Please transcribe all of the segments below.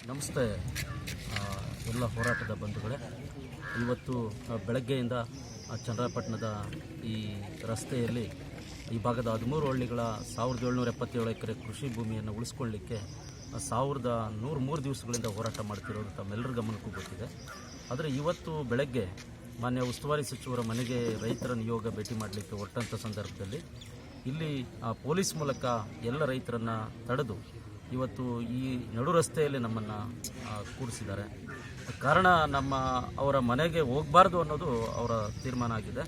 ನಮಸ್ತೆ ಎಲ್ಲ ಹೋರಾಟದ ಬಂಧುಗಳೇ. ಇವತ್ತು ಬೆಳಗ್ಗೆಯಿಂದ ಚಂದ್ರಪಟ್ಟಣದ ಈ ರಸ್ತೆಯಲ್ಲಿ ಈ ಭಾಗದ ಹದಿಮೂರು ಹಳ್ಳಿಗಳ ಸಾವಿರದ ಏಳ್ನೂರ ಎಪ್ಪತ್ತೇಳು ಎಕರೆ ಕೃಷಿ ಭೂಮಿಯನ್ನು ಉಳಿಸ್ಕೊಳ್ಳಿಕ್ಕೆ ಸಾವಿರದ ನೂರು ಮೂರು ದಿವಸಗಳಿಂದ ಹೋರಾಟ ಮಾಡ್ತಿರೋದು ತಮ್ಮೆಲ್ಲರ ಗಮನಕ್ಕೂ ಗೊತ್ತಿದೆ. ಆದರೆ ಇವತ್ತು ಬೆಳಗ್ಗೆ ಮಾನ್ಯ ಉಸ್ತುವಾರಿ ಸಚಿವರ ಮನೆಗೆ ರೈತರ ನಿಯೋಗ ಭೇಟಿ ಮಾಡಲಿಕ್ಕೆ ಹೊರಟಂಥ ಸಂದರ್ಭದಲ್ಲಿ, ಇಲ್ಲಿ ಪೊಲೀಸ್ ಮೂಲಕ ಎಲ್ಲ ರೈತರನ್ನು ತಡೆದು ಇವತ್ತು ಈ ನಡು ರಸ್ತೆಯಲ್ಲಿ ನಮ್ಮನ್ನು ಕೂರಿಸಿದ್ದಾರೆ. ಕಾರಣ ನಮ್ಮ ಅವರ ಮನೆಗೆ ಹೋಗಬಾರ್ದು ಅನ್ನೋದು ಅವರ ತೀರ್ಮಾನ ಆಗಿದೆ.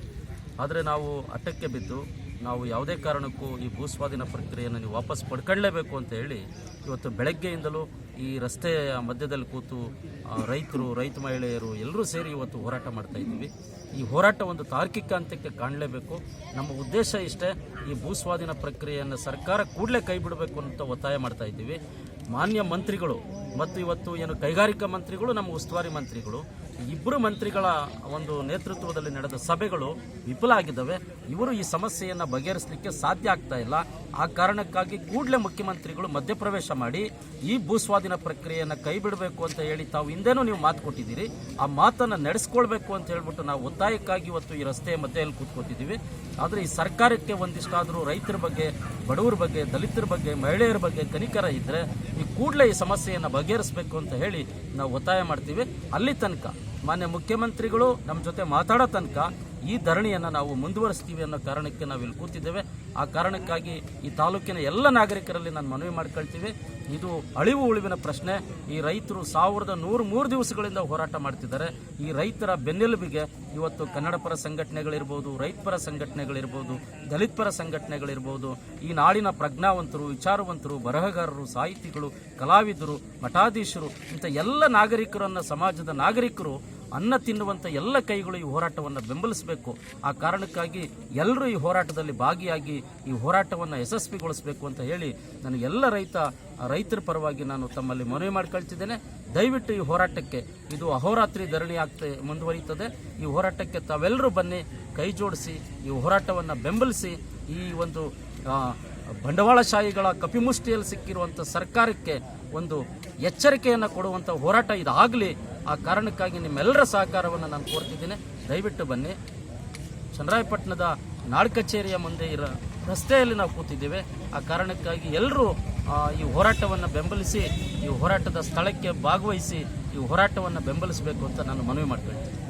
ಆದರೆ ನಾವು ಅಟ್ಟಕ್ಕೆ ಬಿದ್ದು ನಾವು ಯಾವುದೇ ಕಾರಣಕ್ಕೂ ಈ ಭೂಸ್ವಾಧೀನ ಪ್ರಕ್ರಿಯೆಯನ್ನು ನೀವು ವಾಪಸ್ ಪಡ್ಕೊಳ್ಳೇಬೇಕು ಅಂತ ಹೇಳಿ ಇವತ್ತು ಬೆಳಗ್ಗೆಯಿಂದಲೂ ಈ ರಸ್ತೆಯ ಮಧ್ಯದಲ್ಲಿ ಕೂತು ರೈತರು, ರೈತ ಮಹಿಳೆಯರು ಎಲ್ಲರೂ ಸೇರಿ ಇವತ್ತು ಹೋರಾಟ ಮಾಡ್ತಾ ಇದ್ದೀವಿ. ಈ ಹೋರಾಟ ಒಂದು ತಾರ್ಕಿಕ ಅಂತ್ಯಕ್ಕೆ ಕಾಣಲೇಬೇಕು. ನಮ್ಮ ಉದ್ದೇಶ ಇಷ್ಟೇ ಈ ಭೂಸ್ವಾಧೀನ ಪ್ರಕ್ರಿಯೆಯನ್ನು ಸರ್ಕಾರ ಕೂಡಲೇ ಕೈ ಬಿಡಬೇಕು ಅಂತ ಒತ್ತಾಯ ಮಾಡ್ತಾ ಇದ್ದೀವಿ. ಮಾನ್ಯ ಮಂತ್ರಿಗಳು ಮತ್ತು ಇವತ್ತು ಏನು ಕೈಗಾರಿಕಾ ಮಂತ್ರಿಗಳು, ನಮ್ಮ ಉಸ್ತುವಾರಿ ಮಂತ್ರಿಗಳು ಇಬ್ಬರು ಮಂತ್ರಿಗಳ ಒಂದು ನೇತೃತ್ವದಲ್ಲಿ ನಡೆದ ಸಭೆಗಳು ವಿಫಲ ಆಗಿದ್ದಾವೆ. ಇವರು ಈ ಸಮಸ್ಯೆಯನ್ನು ಬಗೆಹರಿಸಲಿಕ್ಕೆ ಸಾಧ್ಯ ಆಗ್ತಾ ಇಲ್ಲ. ಆ ಕಾರಣಕ್ಕಾಗಿ ಕೂಡಲೇ ಮುಖ್ಯಮಂತ್ರಿಗಳು ಮಧ್ಯಪ್ರವೇಶ ಮಾಡಿ ಈ ಭೂಸ್ವಾಧೀನ ಪ್ರಕ್ರಿಯೆಯನ್ನು ಕೈ ಬಿಡಬೇಕು ಅಂತ ಹೇಳಿ ತಾವು ಹಿಂದೆನೂ ನೀವು ಮಾತು ಕೊಟ್ಟಿದ್ದೀರಿ. ಆ ಮಾತನ್ನು ನಡೆಸ್ಕೊಳ್ಬೇಕು ಅಂತ ಹೇಳ್ಬಿಟ್ಟು ನಾವು ಒತ್ತಾಯಕ್ಕಾಗಿ ಇವತ್ತು ಈ ರಸ್ತೆಯ ಮಧ್ಯೆಯಲ್ಲಿ ಕೂತ್ಕೊತಿದ್ದೀವಿ. ಆದರೆ ಈ ಸರ್ಕಾರಕ್ಕೆ ಒಂದಿಷ್ಟಾದರೂ ರೈತರ ಬಗ್ಗೆ, ಬಡವರ ಬಗ್ಗೆ, ದಲಿತರ ಬಗ್ಗೆ, ಮಹಿಳೆಯರ ಬಗ್ಗೆ ಕನಿಕರ ಇದ್ದರೆ ಈ ಕೂಡಲೇ ಈ ಸಮಸ್ಯೆಯನ್ನು ಬಗೆಹರಿಸಬೇಕು ಅಂತ ಹೇಳಿ ನಾವು ಒತ್ತಾಯ ಮಾಡ್ತೀವಿ. ಅಲ್ಲಿ ತನಕ ಮಾನ್ಯ ಮುಖ್ಯಮಂತ್ರಿಗಳು ನಮ್ಮ ಜೊತೆ ಮಾತಾಡೋ ತನಕ ಈ ಧರಣಿಯನ್ನು ನಾವು ಮುಂದುವರಿಸ್ತೀವಿ ಅನ್ನೋ ಕಾರಣಕ್ಕೆ ನಾವು ಇಲ್ಲಿ ಕೂತಿದ್ದೇವೆ. ಆ ಕಾರಣಕ್ಕಾಗಿ ಈ ತಾಲೂಕಿನ ಎಲ್ಲ ನಾಗರಿಕರಲ್ಲಿ ನಾನು ಮನವಿ ಮಾಡ್ಕೊಳ್ತೀವಿ. ಇದು ಅಳಿವು ಉಳಿವಿನ ಪ್ರಶ್ನೆ. ಈ ರೈತರು ಸಾವಿರದ ನೂರು ಮೂರು ದಿವಸಗಳಿಂದ ಹೋರಾಟ ಮಾಡ್ತಿದ್ದಾರೆ. ಈ ರೈತರ ಬೆನ್ನೆಲುಬಿಗೆ ಇವತ್ತು ಕನ್ನಡ ಪರ ಸಂಘಟನೆಗಳಿರ್ಬೋದು, ರೈತ ಪರ ಸಂಘಟನೆಗಳಿರ್ಬೋದು, ದಲಿತ ಪರ ಸಂಘಟನೆಗಳಿರ್ಬೋದು, ಈ ನಾಡಿನ ಪ್ರಜ್ಞಾವಂತರು, ವಿಚಾರವಂತರು, ಬರಹಗಾರರು, ಸಾಹಿತಿಗಳು, ಕಲಾವಿದರು, ಮಠಾಧೀಶರು, ಇಂಥ ಎಲ್ಲ ನಾಗರಿಕರನ್ನು, ಸಮಾಜದ ನಾಗರಿಕರು ಅನ್ನ ತಿನ್ನುವಂಥ ಎಲ್ಲ ಕೈಗಳು ಈ ಹೋರಾಟವನ್ನು ಬೆಂಬಲಿಸಬೇಕು. ಆ ಕಾರಣಕ್ಕಾಗಿ ಎಲ್ಲರೂ ಈ ಹೋರಾಟದಲ್ಲಿ ಭಾಗಿಯಾಗಿ ಈ ಹೋರಾಟವನ್ನು ಯಶಸ್ವಿಗೊಳಿಸಬೇಕು ಅಂತ ಹೇಳಿ ನಾನು ಎಲ್ಲ ರೈತ, ರೈತರ ಪರವಾಗಿ ನಾನು ತಮ್ಮಲ್ಲಿ ಮನವಿ ಮಾಡ್ಕೊಳ್ತಿದ್ದೇನೆ. ದಯವಿಟ್ಟು ಈ ಹೋರಾಟಕ್ಕೆ, ಇದು ಅಹೋರಾತ್ರಿ ಧರಣಿ ಆಗ್ತಾ ಮುಂದುವರಿಯುತ್ತದೆ. ಈ ಹೋರಾಟಕ್ಕೆ ತಾವೆಲ್ಲರೂ ಬನ್ನಿ, ಕೈ ಜೋಡಿಸಿ, ಈ ಹೋರಾಟವನ್ನು ಬೆಂಬಲಿಸಿ, ಈ ಒಂದು ಬಂಡವಾಳಶಾಹಿಗಳ ಕಪಿಮುಷ್ಟಿಯಲ್ಲಿ ಸಿಕ್ಕಿರುವಂಥ ಸರ್ಕಾರಕ್ಕೆ ಒಂದು ಎಚ್ಚರಿಕೆಯನ್ನು ಕೊಡುವಂಥ ಹೋರಾಟ ಇದಾಗಲಿ. ಆ ಕಾರಣಕ್ಕಾಗಿ ನಿಮ್ಮೆಲ್ಲರ ಸಹಕಾರವನ್ನು ನಾನು ಕೋರ್ತಿದ್ದೇನೆ. ದಯವಿಟ್ಟು ಬನ್ನಿ. ಚನ್ನರಾಯಪಟ್ಟಣದ ನಾಡ್ ಕಚೇರಿಯ ಮುಂದೆ ಇರೋ ರಸ್ತೆಯಲ್ಲಿ ನಾವು ಕೂತಿದ್ದೇವೆ. ಆ ಕಾರಣಕ್ಕಾಗಿ ಎಲ್ಲರೂ ಈ ಹೋರಾಟವನ್ನು ಬೆಂಬಲಿಸಿ, ಈ ಹೋರಾಟದ ಸ್ಥಳಕ್ಕೆ ಭಾಗವಹಿಸಿ ಈ ಹೋರಾಟವನ್ನು ಬೆಂಬಲಿಸಬೇಕು ಅಂತ ನಾನು ಮನವಿ ಮಾಡ್ಕೊಳ್ತೀನಿ.